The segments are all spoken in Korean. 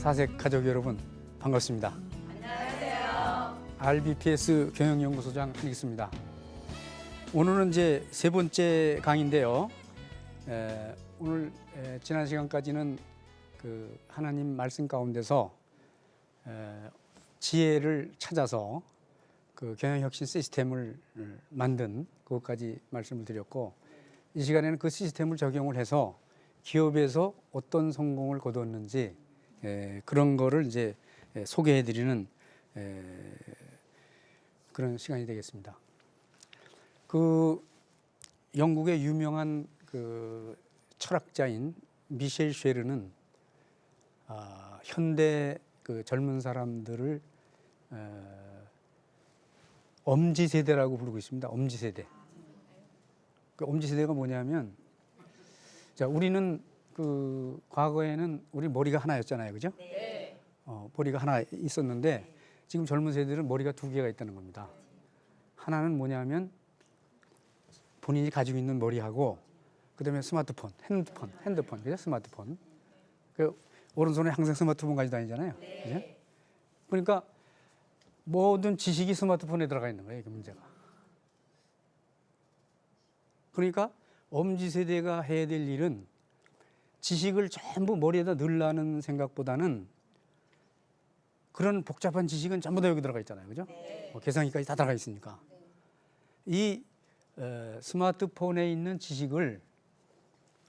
4인 사색 가족 여러분 반갑습니다. 안녕하세요. RBPS 경영연구소장 한익수입니다. 오늘은 이제 세 번째 강인데요. 에, 오늘 에, 지난 시간까지는 그 하나님 말씀 가운데서 에, 지혜를 찾아서 그 경영혁신 시스템을 만든 그것까지 말씀을 드렸고 이 시간에는 그 시스템을 적용을 해서 기업에서 어떤 성공을 거두었는지 에, 그런 거를 이제 에, 소개해드리는 에, 그런 시간이 되겠습니다. 그 영국의 유명한 그 철학자인 미셸 쉐르는 아, 현대 그 젊은 사람들을 에, 엄지 세대라고 부르고 있습니다. 엄지 세대. 그 엄지 세대가 뭐냐면 자 우리는 그 과거에는 우리 머리가 하나였잖아요, 그죠? 어, 머리가 하나 있었는데 지금 젊은 세대들은 머리가 두 개가 있다는 겁니다. 하나는 뭐냐면 본인이 가지고 있는 머리하고 그다음에 스마트폰, 핸드폰, 핸드폰, 그죠? 스마트폰. 그 오른손에 항상 스마트폰 가지고 다니잖아요. 그죠? 그러니까 모든 지식이 스마트폰에 들어가 있는 거예요, 이게 문제가. 그러니까 엄지 세대가 해야 될 일은 지식을 전부 머리에다 넣으려는 생각보다는 그런 복잡한 지식은 전부 다 여기 들어가 있잖아요, 그죠? 뭐 계산기까지 다 들어가 있으니까 이 어, 스마트폰에 있는 지식을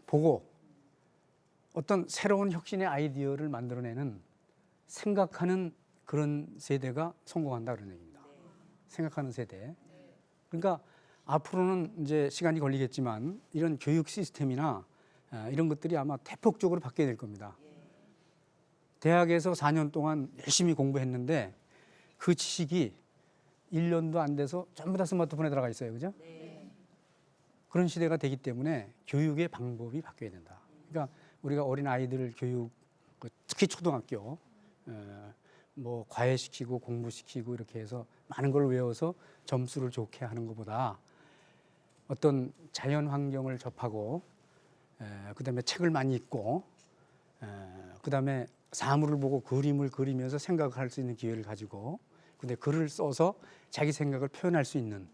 보고 어떤 새로운 혁신의 아이디어를 만들어내는 생각하는 그런 세대가 성공한다 그런 얘기입니다. 생각하는 세대. 그러니까 앞으로는 이제 시간이 걸리겠지만 이런 교육 시스템이나 아, 이런 것들이 아마 대폭적으로 바뀌어야 될 겁니다. 대학에서 4년 동안 열심히 공부했는데 그 지식이 1년도 안 돼서 전부 다 스마트폰에 들어가 있어요. 그죠? 그런 시대가 되기 때문에 교육의 방법이 바뀌어야 된다. 그러니까 우리가 어린 아이들 교육, 그 특히 초등학교, 어, 뭐 과외시키고 공부시키고 이렇게 해서 많은 걸 외워서 점수를 좋게 하는 것보다 어떤 자연 환경을 접하고 에, 그다음에 책을 많이 읽고 에, 그다음에 사물을 보고 그림을 그리면서 생각할 수 있는 기회를 가지고 근데 글을 써서 자기 생각을 표현할 수 있는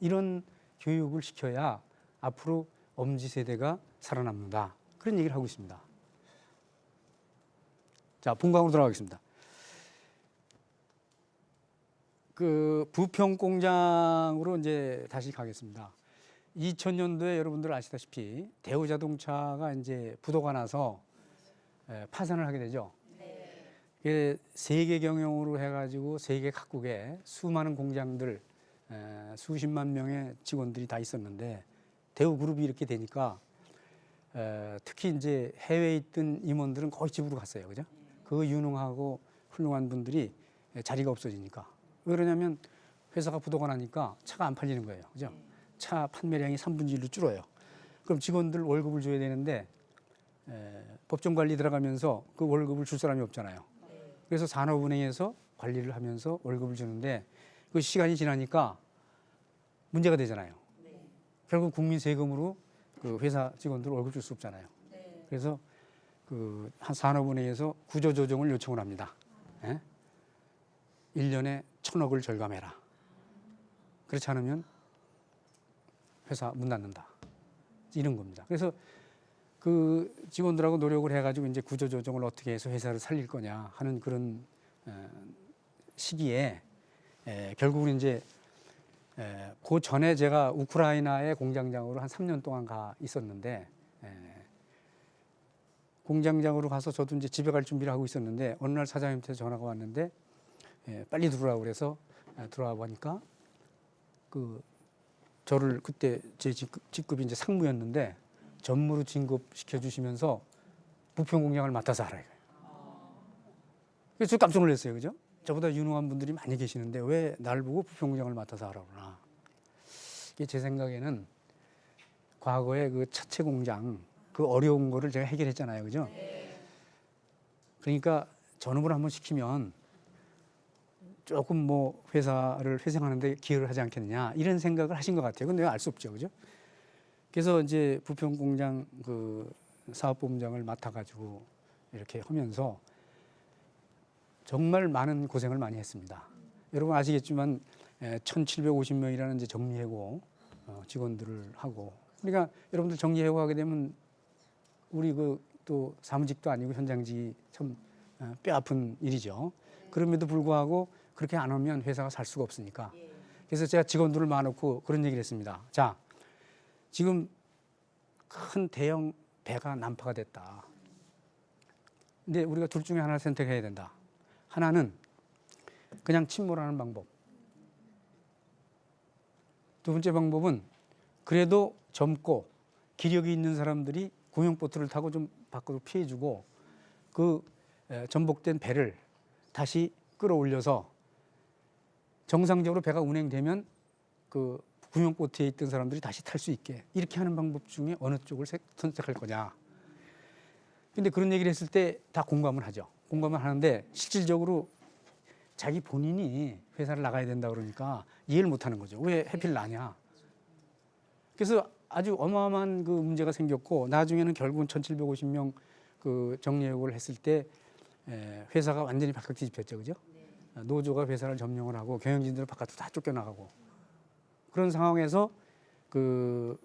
이런 교육을 시켜야 앞으로 엄지 세대가 살아남는다 그런 얘기를 하고 있습니다. 자 본강으로 들어가겠습니다. 그 부평 공장으로 이제 다시 가겠습니다. 2000년도에 여러분들 아시다시피 대우자동차가 이제 부도가 나서 에, 파산을 하게 되죠. 이게 세계 경영으로 해가지고 세계 각국에 수많은 공장들 에, 수십만 명의 직원들이 다 있었는데 대우그룹이 이렇게 되니까 에, 특히 이제 해외에 있던 임원들은 거의 집으로 갔어요, 그죠? 그 유능하고 훌륭한 분들이 자리가 없어지니까 왜 그러냐면 회사가 부도가 나니까 차가 안 팔리는 거예요, 그죠? 차 판매량이 3분의 1로 줄어요. 그럼 직원들 월급을 줘야 되는데 에, 법정 관리 들어가면서 그 월급을 줄 사람이 없잖아요. 그래서 산업은행에서 관리를 하면서 월급을 주는데 그 시간이 지나니까 문제가 되잖아요. 결국 국민 세금으로 그 회사 직원들 월급 줄 수 없잖아요. 그래서 그 한 산업은행에서 구조 조정을 요청을 합니다. 예? 1년에 천억을 절감해라. 그렇지 않으면 회사 문 닫는다. 이런 겁니다. 그래서 그 직원들하고 노력을 해가지고 이제 구조조정을 어떻게 해서 회사를 살릴 거냐 하는 그런 어, 시기에 에, 결국은 이제 에, 그 전에 제가 우크라이나의 공장장으로 한 3년 동안 가 있었는데 에, 공장장으로 가서 저도 이제 집에 갈 준비를 하고 있었는데 어느 날 사장님한테 전화가 왔는데 에, 빨리 들어오라고 그래서 에, 들어와 보니까 그 저를 그때 제 직급, 직급 이 이제 상무였는데 전무로 진급시켜 주시면서 부평 공장을 맡아서 하라 이거예요. 그래서 저 깜짝 놀랐어요, 그죠? 저보다 유능한 분들이 많이 계시는데 왜 날 보고 부평 공장을 맡아서 하라구나. 이게 제 생각에는 과거에 그 차체 공장 그 어려운 거를 제가 해결했잖아요, 그죠? 그러니까 전업을 한번 시키면 조금 뭐 회사를 회생하는데 기여를 하지 않겠느냐 이런 생각을 하신 것 같아요. 근데 알 수 없죠, 그죠? 그래서 이제 부평 공장 그 사업본부장을 맡아가지고 이렇게 하면서 정말 많은 고생을 많이 했습니다. 여러분 아시겠지만 1,750명이라는 이제 정리해고 어, 직원들을 하고 그러니까 여러분들 정리해고 하게 되면 우리 그 또 사무직도 아니고 현장직이 참 어, 뼈아픈 일이죠. 그럼에도 불구하고 그렇게 안 하면 회사가 살 수가 없으니까. 그래서 제가 직원들을 모아놓고 그런 얘기를 했습니다. 자, 지금 큰 대형 배가 난파가 됐다. 근데 우리가 둘 중에 하나를 선택해야 된다. 하나는 그냥 침몰하는 방법. 두 번째 방법은 그래도 젊고 기력이 있는 사람들이 구명보트를 타고 좀 밖으로 피해주고 그 에, 전복된 배를 다시 끌어올려서 정상적으로 배가 운행되면 그 구명보트에 있던 사람들이 다시 탈 수 있게 이렇게 하는 방법 중에 어느 쪽을 색- 선택할 거냐. 근데 그런 얘기를 했을 때 다 공감을 하죠. 공감을 하는데 실질적으로 자기 본인이 회사를 나가야 된다 그러니까 이해를 못 하는 거죠. 왜 해필 나냐. 그래서 아주 어마어마한 그 문제가 생겼고 나중에는 결국은 1,750명 그 정리 해고를 했을 때 에, 회사가 완전히 바깥 뒤집혔죠. 그죠? 노조가 회사를 점령을 하고 경영진들 바깥으로 다 쫓겨나가고 그런 상황에서 그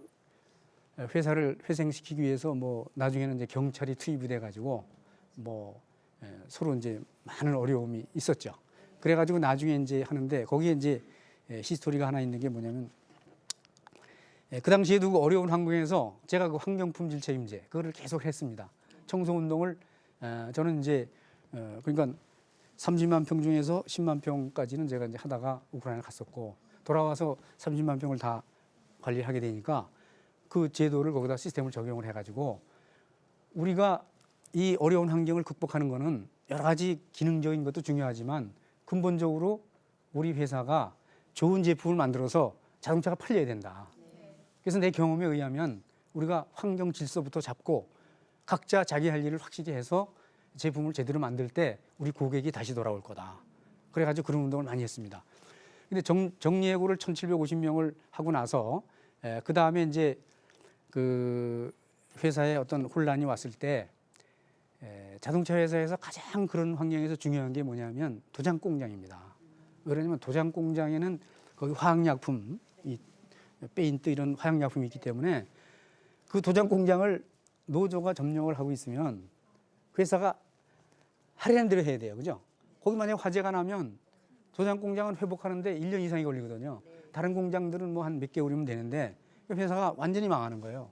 회사를 회생시키기 위해서 뭐 나중에는 이제 경찰이 투입이 돼 가지고 뭐 에, 서로 이제 많은 어려움이 있었죠. 그래 가지고 나중에 이제 하는데 거기에 이제 에, 히스토리가 하나 있는 게 뭐냐면 예, 그 당시에도 그 어려운 환경에서 제가 그 환경 품질 책임제 그거를 계속 했습니다. 청소 운동을 에, 저는 이제 어, 그러니까 30만 평 중에서 10만 평까지는 제가 이제 하다가 우크라이나 갔었고 돌아와서 30만 평을 다 관리하게 되니까 그 제도를 거기다 시스템을 적용을 해가지고 우리가 이 어려운 환경을 극복하는 거는 여러 가지 기능적인 것도 중요하지만 근본적으로 우리 회사가 좋은 제품을 만들어서 자동차가 팔려야 된다. 그래서 내 경험에 의하면 우리가 환경 질서부터 잡고 각자 자기 할 일을 확실히 해서 제품을 제대로 만들 때 우리 고객이 다시 돌아올 거다. 그래가지고 그런 운동을 많이 했습니다. 근데 정, 정리해고를 1,750명을 하고 나서 그 다음에 이제 그 회사에 어떤 혼란이 왔을 때 에, 자동차 회사에서 가장 그런 환경에서 중요한 게 뭐냐면 도장 공장입니다. 왜냐하면 도장 공장에는 거기 화학약품, 이 페인트 이런 화학약품이 있기 때문에 그 도장 공장을 노조가 점령을 하고 있으면 회사가 하려는 대로 해야 돼요. 그죠? 거기 만약에 화재가 나면 도장 공장은 회복하는데 1년 이상이 걸리거든요. 다른 공장들은 뭐 한 몇 개월이면 되는데 회사가 완전히 망하는 거예요.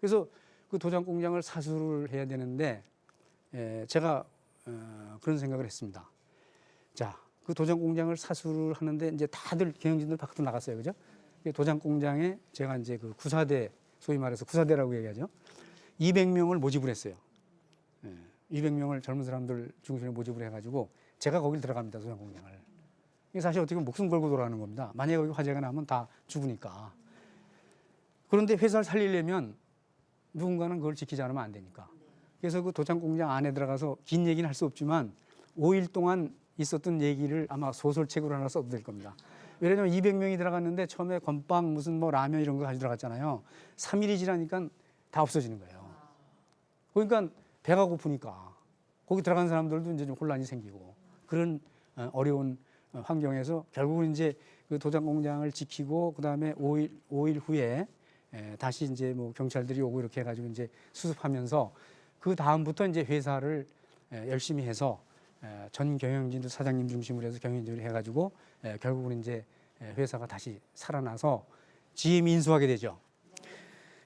그래서 그 도장 공장을 사수를 해야 되는데 에, 제가 어, 그런 생각을 했습니다. 자, 그 도장 공장을 사수를 하는데 이제 다들 경영진들 밖으로 나갔어요. 그죠? 그 도장 공장에 제가 이제 그 구사대 소위 말해서 구사대라고 얘기하죠. 200명을 모집을 했어요. 예, 200명을 젊은 사람들 중심에 모집을 해가지고 제가 거길 들어갑니다. 도장 공장을. 이게 사실 어떻게 보면 목숨 걸고 돌아가는 겁니다. 만약에 거기 화재가 나면 다 죽으니까. 그런데 회사를 살리려면 누군가는 그걸 지키지 않으면 안 되니까. 그래서 그 도장 공장 안에 들어가서 긴 얘기는 할 수 없지만 5일 동안 있었던 얘기를 아마 소설책으로 하나 써도 될 겁니다. 왜냐면 200명이 들어갔는데 처음에 건빵 무슨 뭐 라면 이런 거 가지고 들어갔잖아요. 3일이 지나니까 다 없어지는 거예요. 그러니까 배가 고프니까 거기 들어간 사람들도 이제 좀 혼란이 생기고 그런 어, 어려운 어, 환경에서 결국은 이제 그 도장 공장을 지키고 그 다음에 5일 5일 후에 에, 다시 이제 뭐 경찰들이 오고 이렇게 해가지고 이제 수습하면서 그 다음부터 이제 회사를 에, 열심히 해서 에, 전 경영진들 사장님 중심으로 해서 경영진을 해가지고 에, 결국은 이제 에, 회사가 다시 살아나서 GM 인수하게 되죠.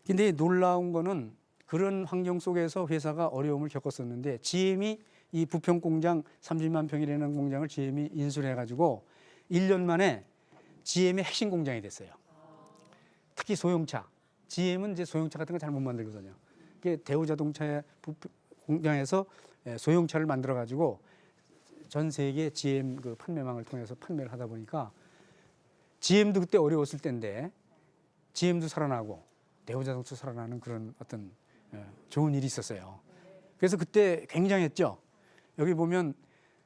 근데 놀라운 거는 그런 환경 속에서 회사가 어려움을 겪었었는데 GM이 이 부평 공장 30만 평이라는 공장을 GM이 인수를 해가지고 1년 만에 GM의 핵심 공장이 됐어요. 특히 소형차. GM은 이제 소형차 같은 거 잘 못 만들거든요. 이게 대우자동차의 공장에서 예, 소형차를 만들어 가지고 전 세계 GM 그 판매망을 통해서 판매를 하다 보니까 GM도 그때 어려웠을 때인데 GM도 살아나고 대우자동차 살아나는 그런 어떤 예, 좋은 일이 있었어요. 그래서 그때 굉장했죠. 여기 보면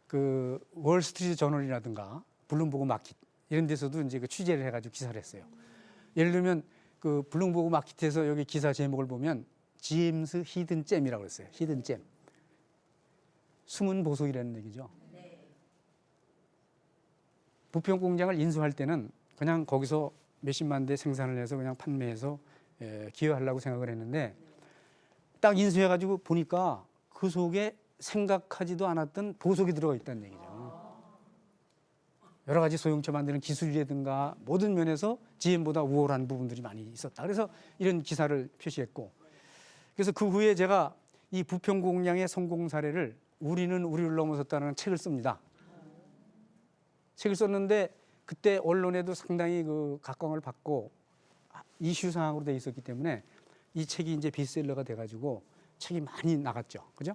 그 월스트리트 저널이라든가 블룸버그 마켓 이런 데서도 이제 그 취재를 해가지고 기사를 했어요. 예를 들면 그 블룸버그 마켓에서 여기 기사 제목을 보면 지임스 히든 잼이라고 그랬어요. 히든 잼. 숨은 보석이라는 얘기죠. 부평 공장을 인수할 때는 그냥 거기서 몇십만 대 생산을 해서 그냥 판매해서 에, 기여하려고 생각을 했는데 딱 인수해가지고 보니까 그 속에 생각하지도 않았던 보석이 들어가 있다는 얘기죠. 여러 가지 소형차 만드는 기술이라든가 모든 면에서 GM보다 우월한 부분들이 많이 있었다. 그래서 이런 기사를 표시했고 그래서 그 후에 제가 이 부평 공장의 성공 사례를 우리는 우리를 넘어섰다는 책을 씁니다. 책을 썼는데 그때 언론에도 상당히 그 각광을 받고 이슈 사항으로 돼 있었기 때문에 이 책이 이제 비셀러가 돼가지고 책이 많이 나갔죠. 그죠?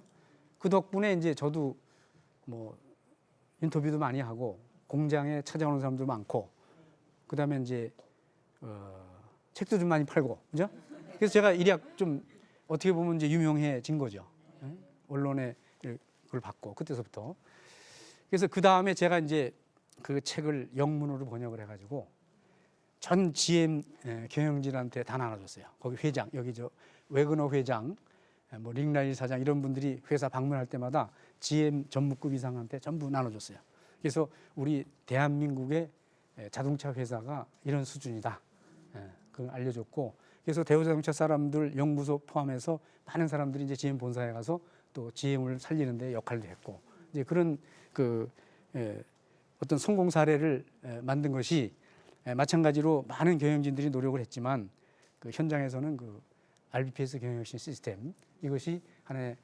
그 덕분에 이제 저도 뭐 인터뷰도 많이 하고 공장에 찾아오는 사람도 많고 그 다음에 이제 어, 책도 좀 많이 팔고 그죠? 그래서 제가 일약 좀 어떻게 보면 이제 유명해진 거죠. 예? 언론에 그걸 받고 그때서부터 그래서 그 다음에 제가 이제 그 책을 영문으로 번역을 해가지고 전 GM 예, 경영진한테 다 나눠줬어요. 거기 회장 여기 저 외근어 회장, 예, 뭐 링라일 사장 이런 분들이 회사 방문할 때마다 GM 전무급 이상한테 전부 나눠줬어요. 그래서 우리 대한민국의 예, 자동차 회사가 이런 수준이다. 예, 그걸 알려줬고 그래서 대우자동차 사람들 연구소 포함해서 많은 사람들이 이제 GM 본사에 가서 또 GM을 살리는데 역할도 했고 이제 그런 그 예, 어떤 성공 사례를 에, 만든 것이 에, 마찬가지로 많은 경영진들이 노력을 했지만 그 현장에서는 그 RBPS 경영혁신 시스템 이것이 하나의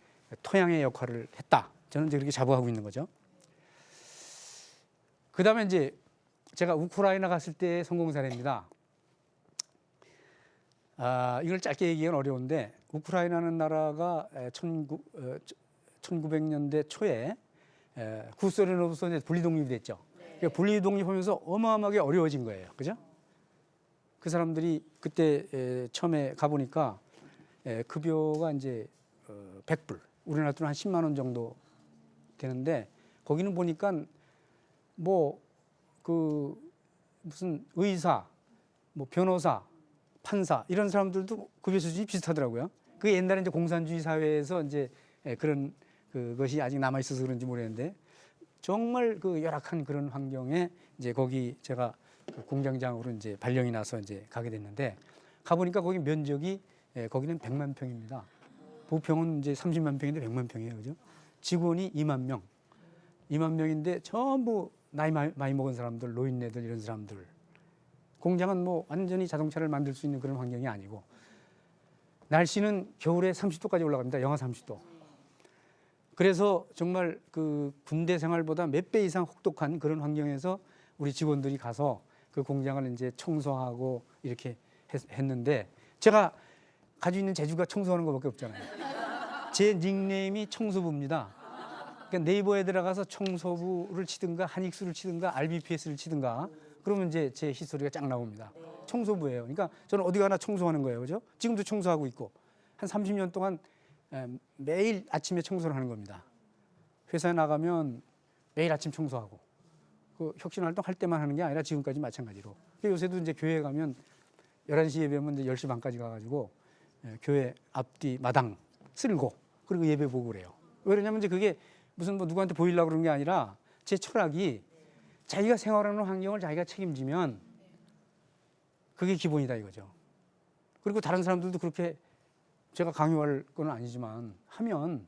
토양의 역할을 했다. 저는 이제 그렇게 자부하고 있는 거죠. 그 다음에 이제 제가 우크라이나 갔을 때의 성공 사례입니다. 아, 이걸 짧게 얘기하기는 어려운데 우크라이나는 나라가 19, 1900년대 초에 에, 구소련으로부터 분리독립이 됐죠. 그러니까 분리독립하면서 어마어마하게 어려워진 거예요. 그죠? 그 사람들이 그때 에, 처음에 가보니까 에, 급여가 이제 어, 100불, 우리나라 돈한 10만 원 정도 되는데 거기는 보니까 뭐 그 무슨 의사, 뭐 변호사, 판사 이런 사람들도 급여 수준이 비슷하더라고요. 그 옛날에 이제 공산주의 사회에서 이제 에, 그런 그것이 아직 남아 있어서 그런지 모르겠는데 정말 그 열악한 그런 환경에 이제 거기 제가 그 공장장으로 이제 발령이 나서 이제 가게 됐는데 가보니까 거기 면적이 예, 거기는 100만 평입니다. 부평은 이제 30만 평인데 100만 평이에요, 그죠? 직원이 2만 명, 2만 명인데 전부 나이 많이, 많이 먹은 사람들, 노인네들 이런 사람들. 공장은 뭐 완전히 자동차를 만들 수 있는 그런 환경이 아니고 날씨는 겨울에 30도까지 올라갑니다. 영하 30도. 그래서 정말 그 군대 생활보다 몇 배 이상 혹독한 그런 환경에서 우리 직원들이 가서 그 공장을 이제 청소하고 이렇게 했, 했는데 제가 가지고 있는 재주가 청소하는 것밖에 없잖아요. 제 닉네임이 청소부입니다. 그러니까 네이버에 들어가서 청소부를 치든가 한익수를 치든가 RBPS를 치든가 그러면 이제 제 히스토리가 쫙 나옵니다. 청소부예요. 그러니까 저는 어디 가나 청소하는 거예요. 그죠? 지금도 청소하고 있고 한 30년 동안 에, 매일 아침에 청소를 하는 겁니다. 회사에 나가면 매일 아침 청소하고 그 혁신 활동 할 때만 하는 게 아니라 지금까지 마찬가지로. 그 요새도 이제 교회 가면 11시 예배면 이제 10시 반까지 가가지고 에, 교회 앞뒤 마당 쓸고 그리고 예배 보고 그래요. 왜 그러냐면 이제 그게 무슨 뭐 누구한테 보이려고 그런 게 아니라 제 철학이 자기가 생활하는 환경을 자기가 책임지면 그게 기본이다 이거죠. 그리고 다른 사람들도 그렇게 제가 강요할 건 아니지만 하면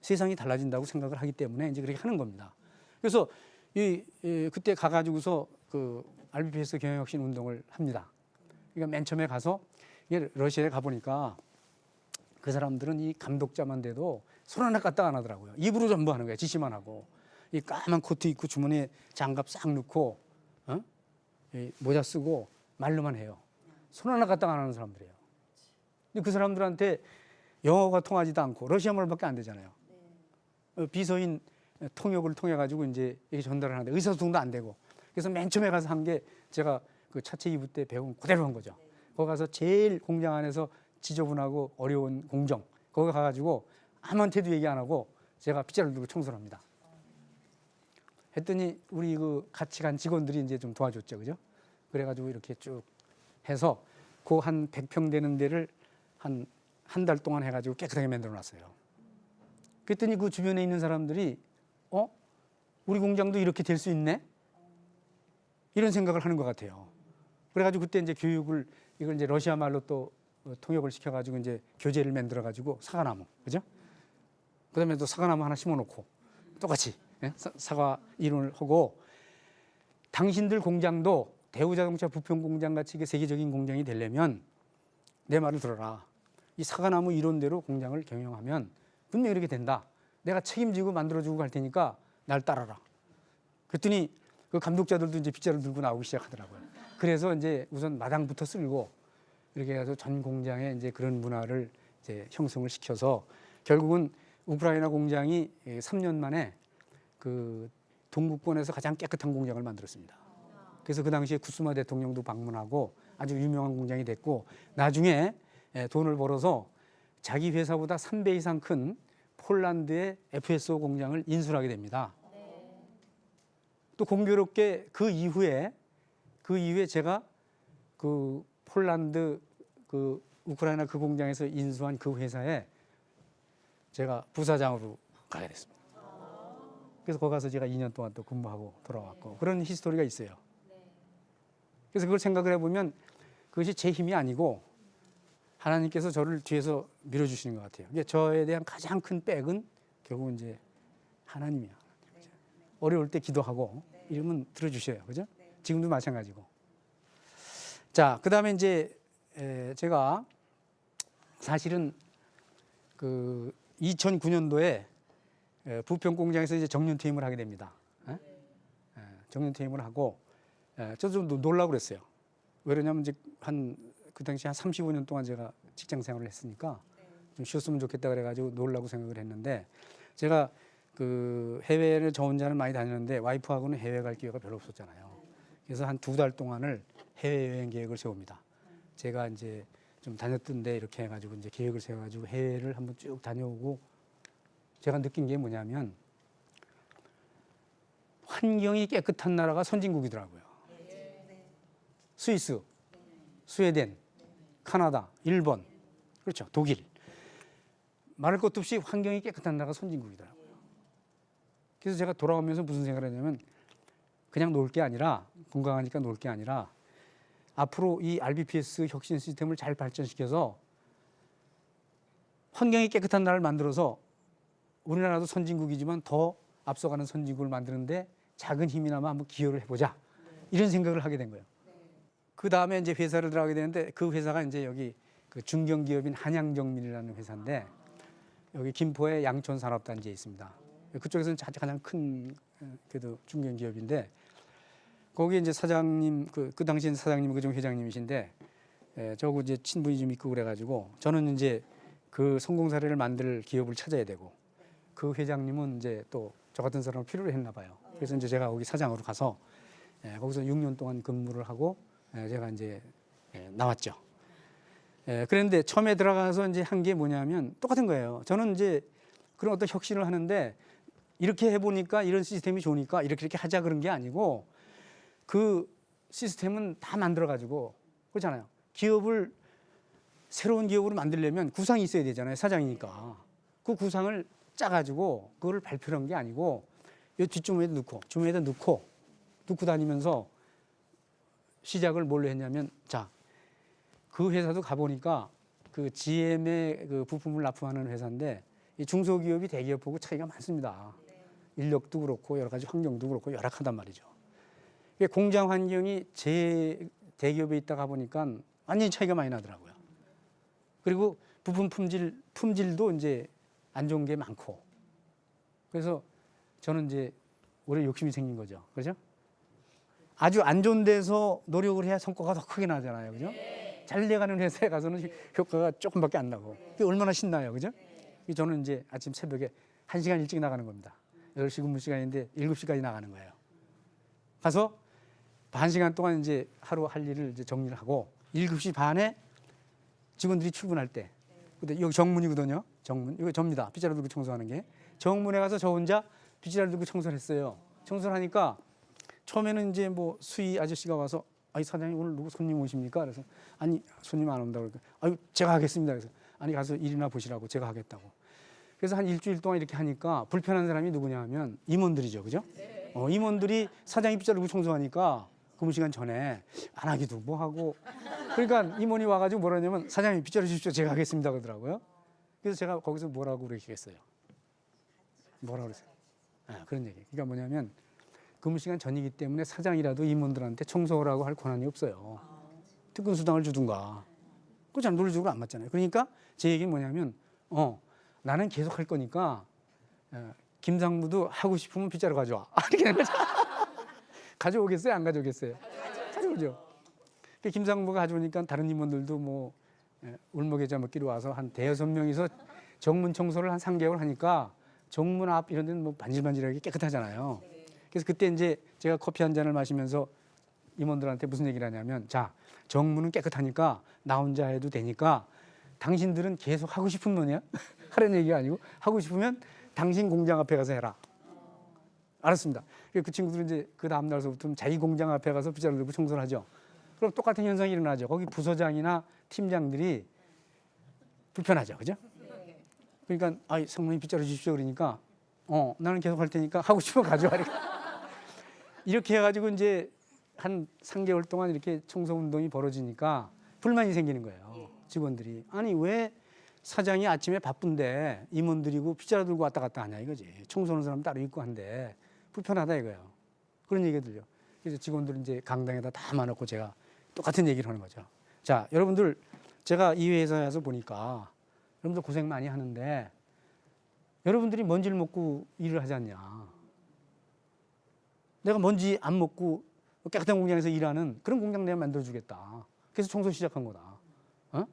세상이 달라진다고 생각을 하기 때문에 이제 그렇게 하는 겁니다. 그래서 이, 이 그때 가가지고서 그 RBPS 경영혁신 운동을 합니다. 그러니까 맨 처음에 가서 러시아에 가보니까 그 사람들은 이 감독자만 돼도 손 하나 까딱 안 하더라고요. 입으로 전부 하는 거예요. 지시만 하고. 이 까만 코트 입고 주머니에 장갑 싹 넣고 어? 이 모자 쓰고 말로만 해요. 손 하나 까딱 안 하는 사람들이에요. 그 사람들한테 영어가 통하지도 않고 러시아 말밖에 안 되잖아요. 어, 비서인 통역을 통해 가지고 이제 이게 전달을 하는데 의사소통도 안 되고 그래서 맨 처음에 가서 한 게 제가 그 차체 이부 때 배운 그대로 한 거죠. 거기 가서 제일 공장 안에서 지저분하고 어려운 공정 거기 가가지고 아무한테도 얘기 안 하고 제가 빗자루 들고 청소를 합니다. 했더니 우리 그 같이 간 직원들이 이제 좀 도와줬죠, 그죠? 그래가지고 이렇게 쭉 해서 그 한 100평 되는 데를 한 한 달 동안 해가지고 깨끗하게 만들어 놨어요. 그랬더니 그 주변에 있는 사람들이 어 우리 공장도 이렇게 될 수 있네 이런 생각을 하는 것 같아요. 그래가지고 그때 이제 교육을 이걸 이제 러시아 말로 또 어, 통역을 시켜가지고 이제 교재를 만들어가지고 사과나무 그죠? 그다음에 또 사과나무 하나 심어놓고 똑같이 예? 사, 사과 이론을 하고 당신들 공장도 대우자동차 부평 공장 같이 세계적인 공장이 되려면 내 말을 들어라. 이 사과나무 이론대로 공장을 경영하면 분명히 이렇게 된다. 내가 책임지고 만들어주고 갈 테니까 날 따라라. 그랬더니 그 감독자들도 이제 빗자루 들고 나오기 시작하더라고요. 그래서 이제 우선 마당부터 쓸고 이렇게 해서 전 공장에 이제 그런 문화를 이제 형성을 시켜서 결국은 우크라이나 공장이 3년 만에 그 동구권에서 가장 깨끗한 공장을 만들었습니다. 그래서 그 당시에 구스마 대통령도 방문하고 아주 유명한 공장이 됐고 나중에 예, 돈을 벌어서 자기 회사보다 3배 이상 큰 폴란드의 FSO 공장을 인수하게 됩니다. 또 공교롭게 그 이후에 그 이후에 제가 그 폴란드 그 우크라이나 그 공장에서 인수한 그 회사에 제가 부사장으로 가게 됐습니다. 그래서 거기 가서 제가 2년 동안 또 근무하고 돌아왔고 그런 히스토리가 있어요. 그래서 그걸 생각을 해보면 그것이 제 힘이 아니고 하나님께서 저를 뒤에서 밀어주시는 것 같아요. 이게 저에 대한 가장 큰 백은 결국 이제 하나님이야. 어려울 때 기도하고 이러면 들어주셔요. 그죠? 지금도 마찬가지고. 자, 그 다음에 이제 에, 제가 사실은 그 2009년도에 부평 공장에서 이제 정년 퇴임을 하게 됩니다. 정년 퇴임을 하고 에, 저도 좀 놀라고 그랬어요. 왜냐면 이제 한 그 당시 한 35년 동안 제가 직장 생활을 했으니까 좀 쉬었으면 좋겠다 그래가지고 놀라고 생각을 했는데 제가 그 해외를 저 혼자는 많이 다녔는데 와이프하고는 해외 갈 기회가 별로 없었잖아요. 그래서 한 두 달 동안을 해외 여행 계획을 세웁니다. 제가 이제 좀 다녔던데 이렇게 해가지고 이제 계획을 세워가지고 해외를 한번 쭉 다녀오고 제가 느낀 게 뭐냐면 환경이 깨끗한 나라가 선진국이더라고요. 스위스, 스웨덴, 카나다, 일본, 그렇죠. 독일. 말할 것도 없이 환경이 깨끗한 나라가 선진국이더라고요. 그래서 제가 돌아오면서 무슨 생각을 했냐면 그냥 놀 게 아니라 건강하니까 놀 게 아니라 앞으로 이 RBPS 혁신 시스템을 잘 발전시켜서 환경이 깨끗한 나라를 만들어서 우리나라도 선진국이지만 더 앞서가는 선진국을 만드는데 작은 힘이나마 한번 기여를 해보자 이런 생각을 하게 된 거예요. 그 다음에 이제 회사를 들어가게 되는데 그 회사가 이제 여기 그 중견 기업인 한양정밀이라는 회사인데 여기 김포의 양촌 산업단지에 있습니다. 그쪽에서는 자- 가장 큰 어, 그래도 중견 기업인데 거기 이제 사장님 그, 그 당시엔 사장님 그중 회장님이신데 에, 저하고 이제 친분이 좀 있고 그래가지고 저는 이제 그 성공 사례를 만들 기업을 찾아야 되고 그 회장님은 이제 또 저 같은 사람을 필요로 했나 봐요. 그래서 이제 제가 거기 사장으로 가서 에, 거기서 6년 동안 근무를 하고 에, 제가 이제 에, 나왔죠. 에, 그런데 처음에 들어가서 이제 한 게 뭐냐면 똑같은 거예요. 저는 이제 그런 어떤 혁신을 하는데 이렇게 해보니까 이런 시스템이 좋으니까 이렇게 이렇게 하자 그런 게 아니고 그 시스템은 다 만들어가지고 그렇잖아요. 기업을 새로운 기업으로 만들려면 구상이 있어야 되잖아요. 사장이니까 그 구상을 짜가지고 그거를 발표한 게 아니고 이 뒷주머니에 넣고 주머니에다 넣고 넣고 다니면서 시작을 뭘로 했냐면 자 그 회사도 가보니까 그 GM의 그 부품을 납품하는 회사인데 이 중소기업이 대기업하고 차이가 많습니다. 인력도 그렇고 여러 가지 환경도 그렇고 열악하단 말이죠. 공장 환경이 제 대기업에 있다가 보니까 완전히 차이가 많이 나더라고요. 그리고 부품 품질 품질도 이제 안 좋은 게 많고. 그래서 저는 이제 올해 욕심이 생긴 거죠. 그죠? 아주 안 좋은 데서 노력을 해야 성과가 더 크게 나잖아요. 그죠? 잘 돼가는 회사에 가서는 효과가 조금밖에 안 나고. 그게 얼마나 신나요. 그죠? 저는 이제 아침 새벽에 한시간 일찍 나가는 겁니다. 8시 근무 시간인데 7시까지 나가는 거예요. 가서 반 시간 동안 이제 하루 할 일을 이제 정리를 하고 7시 반에 직원들이 출근할 때 근데 여기 정문이거든요. 정문. 이거 접니다. 빗자루 들고 청소하는 게. 정문에 가서 저 혼자 빗자루 들고 청소를 했어요. 청소를 하니까 처음에는 이제 뭐 수희 아저씨가 와서 아니 사장님 오늘 누구 손님 오십니까? 그래서 아니 손님 안 온다고 그러니까 아유 제가 하겠습니다. 그래서 아니 가서 일이나 보시라고 제가 하겠다고. 그래서 한 일주일 동안 이렇게 하니까 불편한 사람이 누구냐 하면 임원들이죠. 그죠? 어, 임원들이 사장이 빗자루고 청소하니까 근무 시간 전에 안 하기도 뭐 하고 그러니까 임원이 와가지고 뭐라냐면 사장님 빗자루 주십시오. 제가 하겠습니다. 그러더라고요. 그래서 제가 거기서 뭐라고 그러시겠어요? 뭐라고 그랬어요? 아, 그런 얘기. 그러니까 뭐냐면 근무 시간 전이기 때문에 사장이라도 임원들한테 청소라고 할 권한이 없어요. 특근 수당을 주든가. 그잘 논리적으로 안 맞잖아요. 그러니까 제 얘기는 뭐냐면 어 나는 계속 할 거니까 어, 김상무도 하고 싶으면 빗자루 가져와. 이렇게 거죠. 가져오겠어요? 안 가져오겠어요? 가져오죠. 그 김상무가 가져오니까 다른 임원들도 뭐 예, 울먹여자 먹기로 와서 한 대여섯 명이서 정문 청소를 한 3개월 하니까 정문 앞 이런 데는 뭐 반질반질하게 깨끗하잖아요. 그래서 그때 이제 제가 커피 한 잔을 마시면서 임원들한테 무슨 얘기를 하냐면 자 정문은 깨끗하니까 나 혼자 해도 되니까 당신들은 계속 하고 싶은 거냐? 하라는 얘기가 아니고 하고 싶으면 당신 공장 앞에 가서 해라. 알았습니다. 그그 친구들은 이제 그 다음 날서부터 자기 공장 앞에 가서 빗자루 들고 청소를 하죠. 그럼 똑같은 현상이 일어나죠. 거기 부서장이나 팀장들이 불편하죠. 그죠? 그러니까 아이 성모님 빗자루 주십시오 그러니까 어 나는 계속 할 테니까 하고 싶으면 가져와 이렇게 해가지고 이제 한 3개월 동안 이렇게 청소 운동이 벌어지니까 불만이 생기는 거예요. 직원들이 아니 왜 사장이 아침에 바쁜데 임원들이고 피자루 들고 왔다 갔다 하냐 이거지. 청소하는 사람 따로 있고 한데 불편하다 이거예요. 그런 얘기가 들려. 그래서 직원들 이제 강당에다 다 많았고 제가 똑같은 얘기를 하는 거죠. 자 여러분들 제가 이 회사에서 보니까 여러분들 고생 많이 하는데 여러분들이 먼지를 먹고 일을 하지 않냐. 내가 먼지 안 먹고 깨끗한 공장에서 일하는 그런 공장 내가 만들어 주겠다. 그래서 청소 시작한 거다. 어?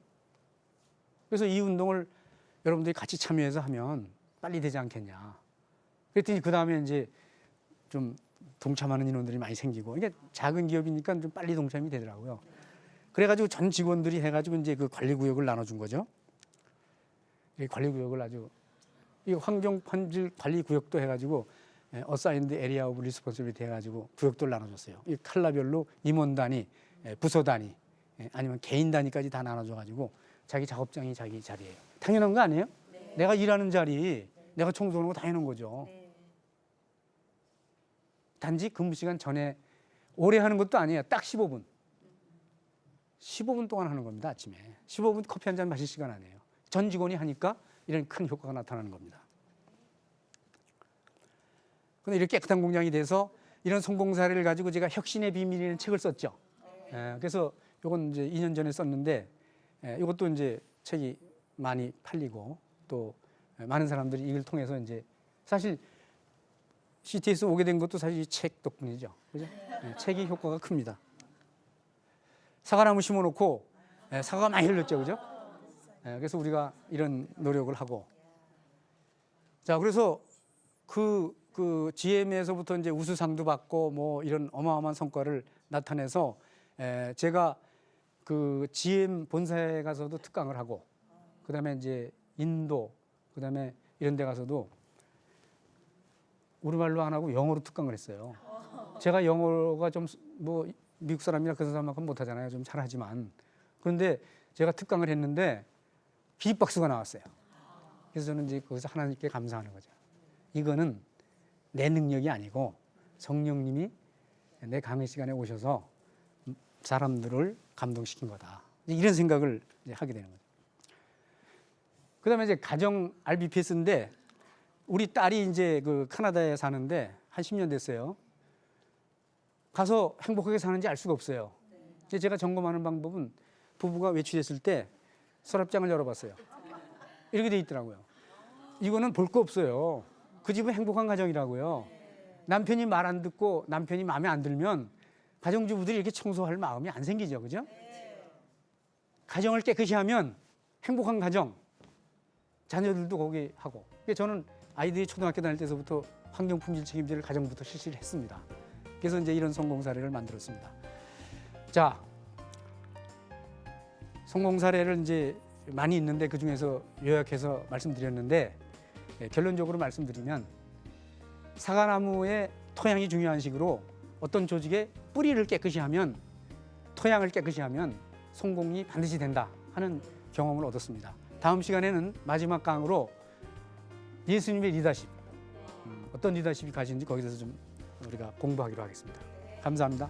그래서 이 운동을 여러분들이 같이 참여해서 하면 빨리 되지 않겠냐. 그랬더니 그 다음에 이제 좀 동참하는 인원들이 많이 생기고 이게 작은 기업이니까 좀 빨리 동참이 되더라고요. 그래가지고 전 직원들이 해가지고 이제 그 관리 구역을 나눠준 거죠. 이 관리 구역을 아주 이 환경 판질 관리 구역도 해가지고 어사인드 에리아 오브 리스폰시빌리티 해가지고 구역도를 나눠줬어요. 이 칼라별로 임원 단위, 예, 부서 단위, 예, 아니면 개인 단위까지 다 나눠줘가지고 자기 작업장이 자기 자리예요. 당연한 거 아니에요? 내가 일하는 자리, 내가 청소하는 거 당연한 거죠. 단지 근무 시간 전에 오래 하는 것도 아니에요. 딱 15분. 15분 동안 하는 겁니다. 아침에. 15분 커피 한 잔 마실 시간 아니에요. 전 직원이 하니까 이런 큰 효과가 나타나는 겁니다. 근데 이렇게 깨끗한 공장이 돼서 이런 성공 사례를 가지고 제가 혁신의 비밀이라는 책을 썼죠. 예, 그래서 이건 이제 2년 전에 썼는데 예, 이것도 이제 책이 많이 팔리고 또 많은 사람들이 이걸 통해서 이제 사실 CTS 오게 된 것도 사실 이 책 덕분이죠. 그죠? 예, 책이 효과가 큽니다. 사과나무 심어놓고 예, 사과가 많이 흘렸죠, 그죠? 예, 그래서 우리가 이런 노력을 하고 자 그래서 그, 그 GM에서부터 이제 우수상도 받고 뭐 이런 어마어마한 성과를 나타내서 에, 제가 그 GM 본사에 가서도 특강을 하고 그다음에 이제 인도 그다음에 이런 데 가서도 우리말로 안 하고 영어로 특강을 했어요. 제가 영어가 좀 뭐 미국 사람이나 그 사람만큼 못하잖아요. 좀 잘하지만 그런데 제가 특강을 했는데 기립박수가 나왔어요. 그래서 저는 이제 거기서 하나님께 감사하는 거죠. 이거는 내 능력이 아니고 성령님이 내 강의 시간에 오셔서 사람들을 감동시킨 거다. 이런 생각을 하게 되는 거죠. 그 다음에 이제 가정 RBPS인데 우리 딸이 이제 그 카나다에 사는데 한 10년 됐어요. 가서 행복하게 사는지 알 수가 없어요. 이제 제가 점검하는 방법은 부부가 외출했을 때 서랍장을 열어봤어요. 이렇게 돼 있더라고요. 이거는 볼 거 없어요. 그 집은 행복한 가정이라고요. 남편이 말 안 듣고 남편이 마음에 안 들면 가정주부들이 이렇게 청소할 마음이 안 생기죠. 그죠? 가정을 깨끗이 하면 행복한 가정, 자녀들도 거기 하고. 그래서 저는 아이들이 초등학교 다닐 때서부터 환경 품질 책임제를 가정부터 실시를 했습니다. 그래서 이제 이런 성공 사례를 만들었습니다. 자, 성공 사례를 이제 많이 있는데 그 중에서 요약해서 말씀드렸는데 예, 결론적으로 말씀드리면 사과나무의 토양이 중요한 식으로 어떤 조직의 뿌리를 깨끗이 하면 토양을 깨끗이 하면 성공이 반드시 된다 하는 경험을 얻었습니다. 다음 시간에는 마지막 강으로 예수님의 리더십 음, 어떤 리더십이 가시는지 거기서 좀 우리가 공부하기로 하겠습니다. 감사합니다.